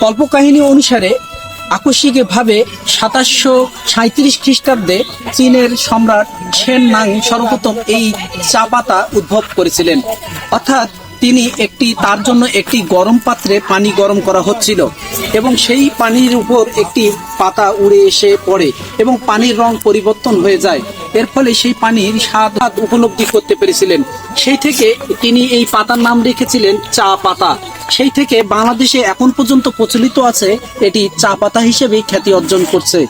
কল্পকাহিনী অনুসারে আকস্মিকভাবে সাতাশশো সাঁত্রিশ খ্রিস্টাব্দে চীনের সম্রাট সেন নাং সর্বপ্রথম এই চা পাতা উদ্ভব করেছিলেন। অর্থাৎ তিনি একটি, তার জন্য একটি গরম পাত্রে পানি গরম করা হচ্ছিল এবং সেই পানির উপর একটি পাতা উড়ে এসে পড়ে এবং পানির রং পরিবর্তন হয়ে যায়। এর ফলে সেই পানির স্বাদ উপলব্ধি করতে পেরেছিলেন। সেই থেকে তিনি এই পাতার নাম রেখেছিলেন চা পাতা। সেই থেকে বাংলাদেশে এখন পর্যন্ত প্রচলিত আছে এটি চা পাতা হিসেবে খ্যাতি অর্জন করছে।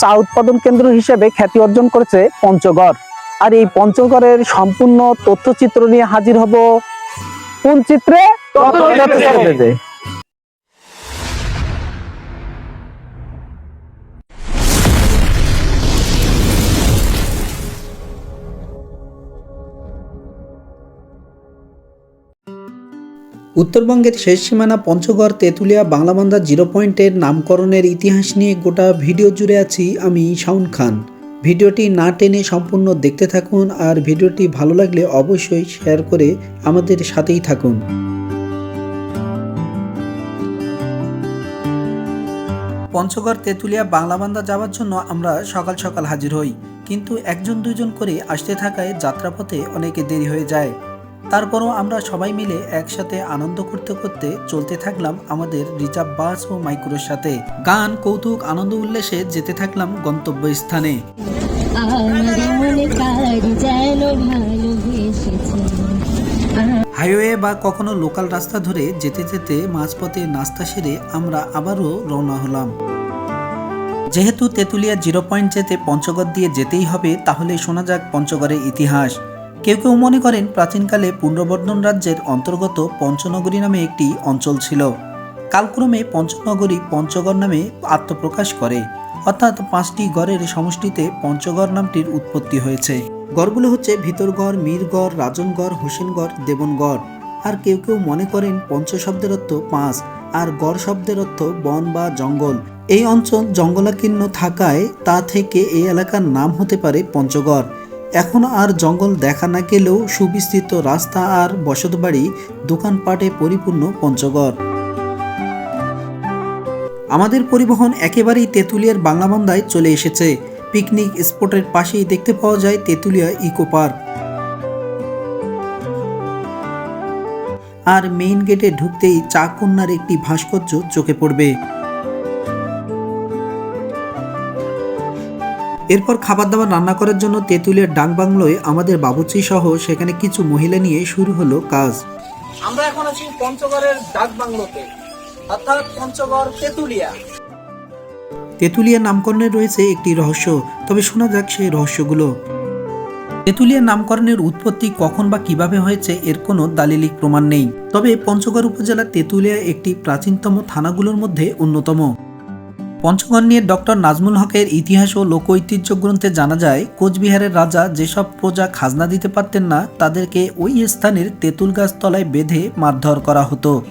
চা উৎপাদন কেন্দ্র হিসেবে খ্যাতি অর্জন করেছে পঞ্চগড়। আর এই পঞ্চগড়ের সম্পূর্ণ তথ্যচিত্র নিয়ে হাজির হব কোন চিত্রে। উত্তরবঙ্গের শেষ সীমানা পঞ্চগড় তেঁতুলিয়া বাংলাবান্ধা জিরো পয়েন্টের নামকরণের ইতিহাস নিয়ে গোটা ভিডিও জুড়ে আছি আমি শাউন খান ভিডিওটি না টেনে সম্পূর্ণ দেখতে থাকুন আর ভিডিওটি ভালো লাগলে অবশ্যই শেয়ার করে আমাদের সাথেই থাকুন। পঞ্চগড় তেঁতুলিয়া বাংলাবান্ধা যাওয়ার জন্য আমরা সকাল সকাল হাজির হই। কিন্তু একজন দুজন করে আসতে থাকায় যাত্রাপথে অনেকে দেরি হয়ে যায়। তারপরও আমরা সবাই মিলে একসাথে আনন্দ করতে করতে চলতে থাকলাম আমাদের রিজার্ভ বাস ও মাইক্রোর সাথে। গান, কৌতুক, আনন্দ উল্লাসে যেতে থাকলাম গন্তব্য স্থানে হাইওয়ে বা কখনো লোকাল রাস্তা ধরে যেতে যেতে মাঝপথে নাস্তা সেরে আমরা আবারও রওনা হলাম। যেহেতু তেঁতুলিয়া জিরো পয়েন্ট যেতে পঞ্চগড় দিয়ে যেতেই হবে, তাহলে শোনা যাক পঞ্চগড়ের ইতিহাস। কেউ কেউ মনে করেন প্রাচীনকালে পুণ্যবর্ধন রাজ্যের অন্তর্গত পঞ্চনগরী নামে একটি অঞ্চল ছিল। কালক্রমে পঞ্চনগরী পঞ্চগড় নামে আত্মপ্রকাশ করে। অর্থাৎ পাঁচটি গড়ের সমষ্টিতে পঞ্চগড় নামটির উৎপত্তি হয়েছে। গড়গুলো হচ্ছে ভিতরগড়, মীরগড়, রাজনগড়, হোসেনগড়, দেবনগড়। আর কেউ কেউ মনে করেন পঞ্চ শব্দের অর্থ পাঁচ, আর গড় শব্দের অর্থ বন বা জঙ্গল। এই অঞ্চল জঙ্গলাকীর্ণ থাকায় তা থেকে এই এলাকার নাম হতে পারে পঞ্চগড়। এখন আর জঙ্গল দেখা না গেলেও সুবিস্তৃত রাস্তা আর বসতবাড়ি দোকানপাটে পরিপূর্ণ পঞ্চগড়। আমাদের পরিবহন একেবারেই তেঁতুলিয়ার বাংলাবান্ধায় চলে এসেছে। পিকনিক স্পটের পাশেই দেখতে পাওয়া যায় তেঁতুলিয়া ইকো পার্ক। আর মেইন গেটে ঢুকতেই চা কন্যার একটি ভাস্কর্য চোখে পড়বে। এরপর খাবার দাবার রান্না করার জন্য তেঁতুলিয়ার ডাক বাংলোয় আমাদের বাবুচি সহ সেখানে কিছু মহিলা নিয়ে শুরু হলো কাজ। আমরা এখন আছি পঞ্চগড়ের ডাক বাংলোতে। অর্থাৎ পঞ্চগড় তেঁতুলিয়া। তেঁতুলিয়া নামকরণের রয়েছে একটি রহস্য, তবে শোনা যাক সেই রহস্যগুলো। তেঁতুলিয়া নামকরণের উৎপত্তি কখন বা কীভাবে হয়েছে, এর কোনো দালিলিক প্রমাণ নেই। তবে পঞ্চগড় উপজেলার তেঁতুলিয়া একটি প্রাচীনতম থানাগুলোর মধ্যে অন্যতম। পঞ্চগড় নিয়ে ডক্টর নাজমুল হকের ইতিহাস ও লোক ঐতিহ্য গ্রন্থে জানা যায়, কোচবিহারের রাজা যেসব প্রজা খাজনা দিতে পারতেন না, তাদেরকে ওই স্থানের তেঁতুল গাছ তলায় বেঁধে মারধর করা হতো।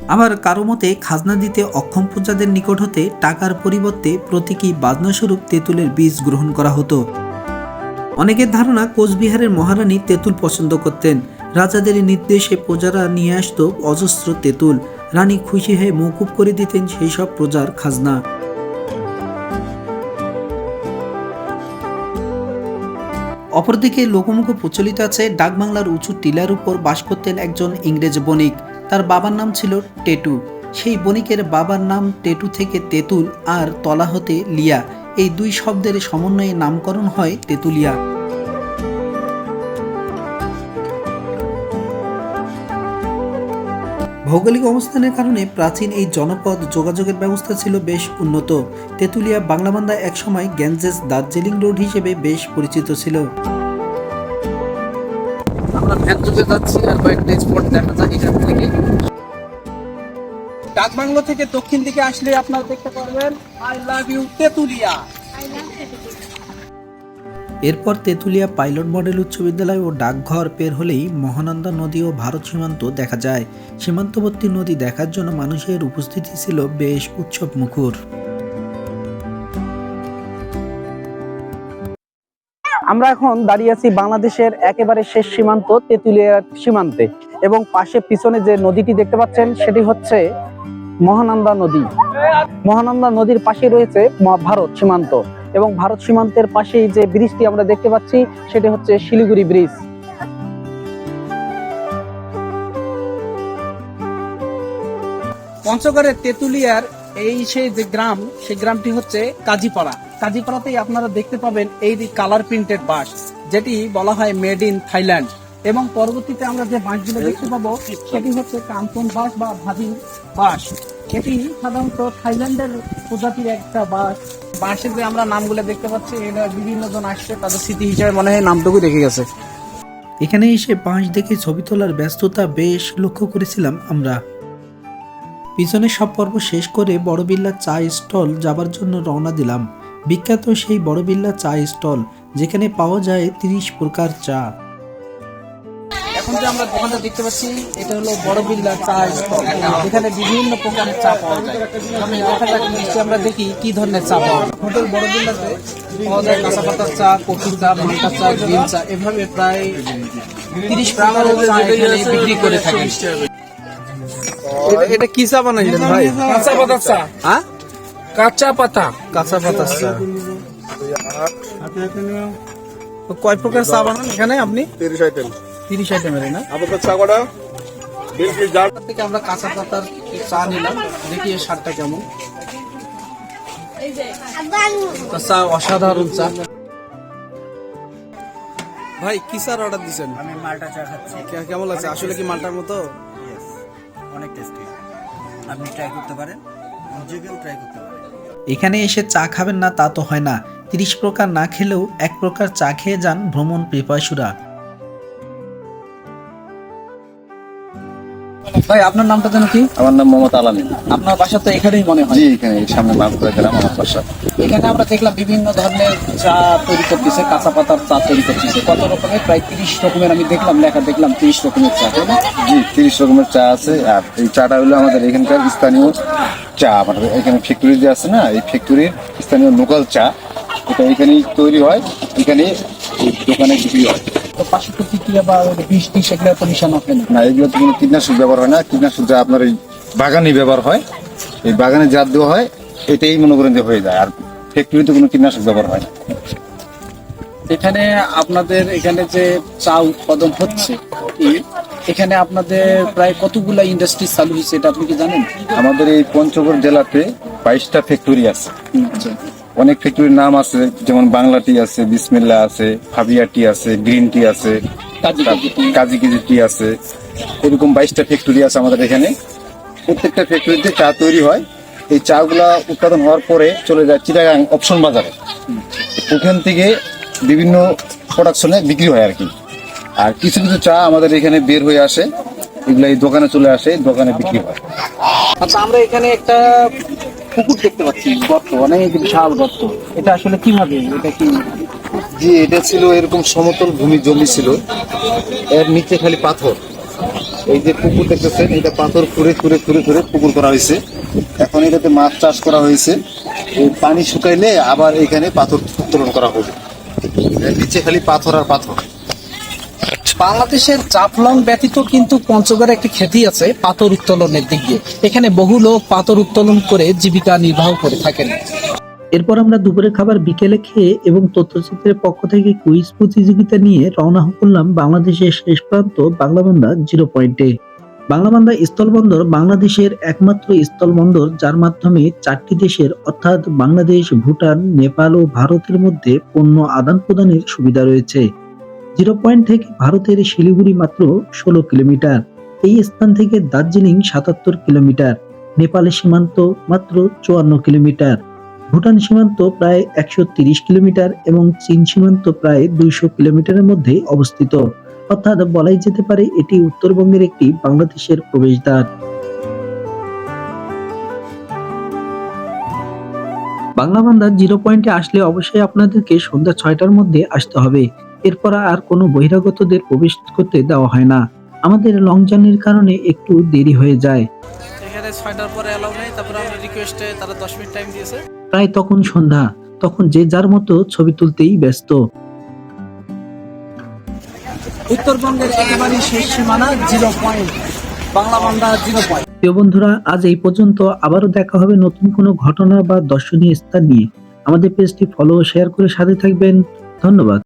আবার কারও মতে খাজনা দিতে অক্ষম প্রজাদের নিকট হতে টাকার পরিবর্তে প্রতীকী বাজনাস্বরূপ তেঁতুলের বীজ গ্রহণ করা হতো। অনেকের ধারণা কোচবিহারের মহারানী তেঁতুল পছন্দ করতেন। রাজাদের নির্দেশে প্রজারা নিয়ে আসতো অজস্র তেঁতুল। রানী খুশি হয়ে মৌকুব করে দিতেন সেই সব প্রজার খাজনা। অপরদিকে লোকমুখ প্রচলিত আছে ডাকবাংলার উঁচু টিলার উপর বাস করতেন একজন ইংরেজ বণিক। তার বাবার নাম ছিল টেটু। সেই বণিকের বাবার নাম টেটু থেকে তেঁতুল আর তলা হতে লিয়া। এই দুই শব্দের সমন্বয়ে নামকরণ হয় তেঁতুলিয়া। ভৌগোলিক অবস্থানের কারণে প্রাচীন এই জনপদ যোগাযোগের ব্যবস্থা ছিল বেশ উন্নত। তেঁতুলিয়া বাংলাবান্ধা একসময় গ্যাঞ্জেস দার্জিলিং রোড হিসেবে বেশ পরিচিত ছিল। চলে যাচ্ছি আর কয়েকটা স্পট দেখা যায় এখান থেকে। ডাকবাংলো থেকে দক্ষিণ দিকে আসলে আপনারা দেখতে পারবেন আই লাভ ইউ তেঁতুলিয়া। এরপর তেঁতুলিয়া পাইলট মডেল উচ্চ বিদ্যালয় ও ডাকঘর পের হলেই মহানন্দা নদী ও ভারত সীমান্ত দেখা যায়। সীমান্তবর্তী নদী দেখার জন্য মানুষের উপস্থিতি ছিল বেশ উৎসব মুখর আমরা এখন দাঁড়িয়ে আছি বাংলাদেশের একেবারে শেষ সীমান্ত তেঁতুলিয়ার সীমান্তে এবং পাশে পিছনে যে নদীটি দেখতে পাচ্ছেন, সেটি হচ্ছে মহানন্দা নদী। মহানন্দা নদীর পাশে রয়েছে ভারত সীমান্ত এবং ভারত সীমান্তের পাশেই যে ব্রিজটি আমরা দেখতে পাচ্ছি, সেটি হচ্ছে শিলিগুড়ি ব্রিজ। পঞ্চগড়ের তেঁতুলিয়ার এই সেই যে গ্রাম, সেই গ্রামটি হচ্ছে কাজীপাড়া। কাজীপাড়াতেই আপনারা দেখতে পাবেন এই কালার প্রিন্টেড বাস, যেটি বলা হয় মেড ইন থাইল্যান্ড এবং পরবর্তীতে আমরা যে বাঁশগুলো দেখতে পাবো, সেটি হচ্ছে কাঞ্চন বাস বা ভাবি বাস। এটি সাধারণত থাইল্যান্ডের প্রজাতির একটা বাস। বাঁশের যে আমরা নামগুলো দেখতে পাচ্ছি, এটা বিভিন্ন জন আসছে, তাদের স্মৃতি হিসেবে মনে হয় নামটুকু রেখে গেছে। এখানে এসে বাঁশ দেখে ছবি তোলার ব্যস্ততা বেশ লক্ষ্য করেছিলাম আমরা। পিছনে সব পর্ব শেষ করে বড়বিল্লা চা স্টল যাবার জন্য রওনা দিলাম। বিখ্যাত সেই বড়বিল্লা চা স্টল যেখানে পাওয়া যায় তিরিশ প্রকার চা। এখন যে আমরা দোকানটা দেখতে পাচ্ছি এটা হলো বড়বিল্লা চা স্টল। এখানে বিভিন্ন প্রকারের চা পাওয়া যায়। আমি নিশ্চয়ই আমরা দেখি কি ধরনের চা পাওয়া যায়। হোটেল বড়বিল্লাতে পাওয়া যায় কাঁচা পাতার চা কফির চা মালটা চা গ্রিন চা এভাবে প্রায় তিরিশ প্রকারের চা এখানে বিক্রি করে থাকে এটা- কি চা বানাইলেন ভাই? কাঁচা পাতা চা। হ্যাঁ কাঁচা পাতা। কাঁচা পাতা চা কয় প্রকার চা বানান এখানে আপনি? তিরিশ আইটেম। তিরিশ আইটেম আইটেমের না? আপনাদের চা কটা? বিলকি জার তার থেকে আমরা কাঁচা পাতার চা নিলাম। দেখি এর স্বাদটা কেমন। চা অসাধারণ চা। ভাই কি চার অর্ডার দিছেন? আমি মালটা চা খাচ্ছি। কেমন লাগছে? আসলে কি মালটার মতো? অনেক টেস্টি আপনি ট্রাই করতে পারেন। যে কেউ ট্রাই করতে পারেন। এখানে এসে চা খাবেন না তা তো হয় না। তিরিশ প্রকার না খেলেও এক প্রকার চা খেয়ে যান ভ্রমণ পিপাসুরা। ভাই আপনার নামটা যেন কি? আমার নাম মোহাম্মদ আলামিন। আপনার বাসা তো এখানেই মনে হয়। জি এখানে সামনে মাহবুবা গ্রাম আমার বাসা। এখানে আমরা দেখলাম বিভিন্ন ধরনের চা তৈরি করতেছে কাঁচা পাতার চা তৈরি করতেছে। কত রকমের? প্রায় তিরিশ রকমের আমি দেখলাম লেখা দেখলাম তিরিশ রকমের চা তাই না? জি তিরিশ রকমের চা আছে আর এই চাটা হলো আমাদের এখানকার স্থানীয় চা আমাদের এখানে ফ্যাক্টরি যে আছে না এই ফ্যাক্টরির স্থানীয় লোকাল চা। এটা এখানেই তৈরি হয় এখানে দোকানে বিক্রি হয়। তো পাশে প্রতিক্রিয়া বা বৃষ্টি সেগুলো তো মিশানো হয় না। না এগুলোতে কোনো কীটনাশক ব্যবহার হয় না। কীটনাশক যা আপনার এই বাগানে ব্যবহার হয় এই বাগানে জাত দেওয়া হয় এটাই মনে করেন যে হয়ে যায়। আর ফ্যাক্টরিতে কোনো কীটনাশক ব্যবহার হয় না। এখানে আপনাদের এখানে যে চা উৎপাদন হচ্ছে এখানে আপনাদের প্রায় কতগুলা ইন্ডাস্ট্রি চালু হয়েছে এটা আপনি কি জানেন? আমাদের এই পঞ্চগড় জেলাতে বাইশটা ফ্যাক্টরি আছে। অনেক ফ্যাক্টরির নাম আছে যেমন বাংলা টি আছে বিসমিল্লা আছে ফাবিয়া টি আছে গ্রিন টি আছে কাজী কাজী টি। আছে এরকম বাইশটা ফ্যাক্টরি আছে আমাদের এখানে। প্রত্যেকটা ফ্যাক্টরিতে চা তৈরি হয়। এই চা গুলা উৎপাদন হওয়ার পরে চলে যায় চিটাগাং অপশন বাজারে। ওখান থেকে বিভিন্ন প্রোডাকশনে বিক্রি হয় আর কি। আর কিছু কিছু চা আমাদের এখানে বের হয়ে আসে। এগুলা এই দোকানে চলে আসে দোকানে বিক্রি হয়। আচ্ছা আমরা এখানে একটা পুকুর দেখতে পাচ্ছি, গর্ত, অনেক বিশাল গর্ত। এটা আসলে কীভাবে? এটা কি জি, এটা ছিল এরকম সমতল ভূমি জমি ছিল। এর নিচে খালি পাথর। এই যে পুকুর দেখতেছেন, এটা পাথর খুঁড়ে খুঁড়ে খুঁড়ে খুঁড়ে পুকুর করা হয়েছে। এখন এটাতে মাছ চাষ করা হয়েছে। এই পানি শুকাইলে আবার এখানে পাথর উত্তোলন করা হবে। নিচে খালি পাথর আর পাথর। বাংলাদেশের জাফলং ব্যতীত কিন্তু পঞ্চগড়ে একটি খ্যাতি আছে, পাথর উত্তোলনের দিক দিয়ে। এখানে বহু লোক পাথর উত্তোলন করে জীবিকা নির্বাহ করে থাকেন। এরপর আমরা দুপুরের খাবার বিকেলে খেয়ে এবং তথ্যচিত্রের পক্ষ থেকে কুইজ প্রতিযোগিতা নিয়ে রওনা করলাম বাংলাদেশের শেষ প্রান্ত বাংলাবান্ধা জিরো পয়েন্টে। বাংলাবান্ধা স্থলবন্দর বাংলাদেশের একমাত্র স্থলবন্দর, যার মাধ্যমে চারটি দেশের, অর্থাৎ বাংলাদেশ, ভুটান, নেপাল ও ভারতের মধ্যে পণ্য আদান প্রদানের সুবিধা রয়েছে। জিরো পয়েন্ট থেকে ভারতের শিলিগুড়ি মাত্র ষোলো কিলোমিটার। এই স্থান থেকে দার্জিলিং সাতাত্তর কিলোমিটার। নেপালের সীমান্ত মাত্র চুয়ান্ন কিলোমিটার। ভুটান সীমান্ত প্রায় একশো তিরিশ কিলোমিটার এবং চীন সীমান্ত প্রায় দুইশো কিলোমিটারের মধ্যে অবস্থিত। অর্থাৎ বলাই যেতে পারে এটি উত্তরবঙ্গের একটি বাংলাদেশের প্রবেশদ্বার। বাংলাবান্ধা জিরো পয়েন্টে আসলে অবশ্যই আপনাদেরকে সন্ধ্যা ছয়টার মধ্যে আসতে হবে। এরপর আর কোনো বহিরাগতদের প্রবেশ করতে দেওয়া হয় না। আমাদের লং জার্নির কারণে একটু দেরি হয়ে যায়। এখানে ছয়টার পরে অ্যালাউ নেই তারপরে আমরা রিকোয়েস্টে তারা দশ মিনিট টাইম দিয়েছে। প্রায় তখন সন্ধ্যা তখন যে যার মতো ছবি তুলতেই ব্যস্ত। উত্তরবঙ্গের একেবারে শেষ সীমানা জিরো পয়েন্ট বাংলা বান্ধা জিরো পয়েন্ট প্রিয় বন্ধুরা আজ এই পর্যন্ত। আবারও দেখা হবে নতুন কোনো ঘটনা বা দর্শনীয় স্থান নিয়ে। আমাদের পেজটি ফলো ও শেয়ার করে সাথে থাকবেন। ধন্যবাদ।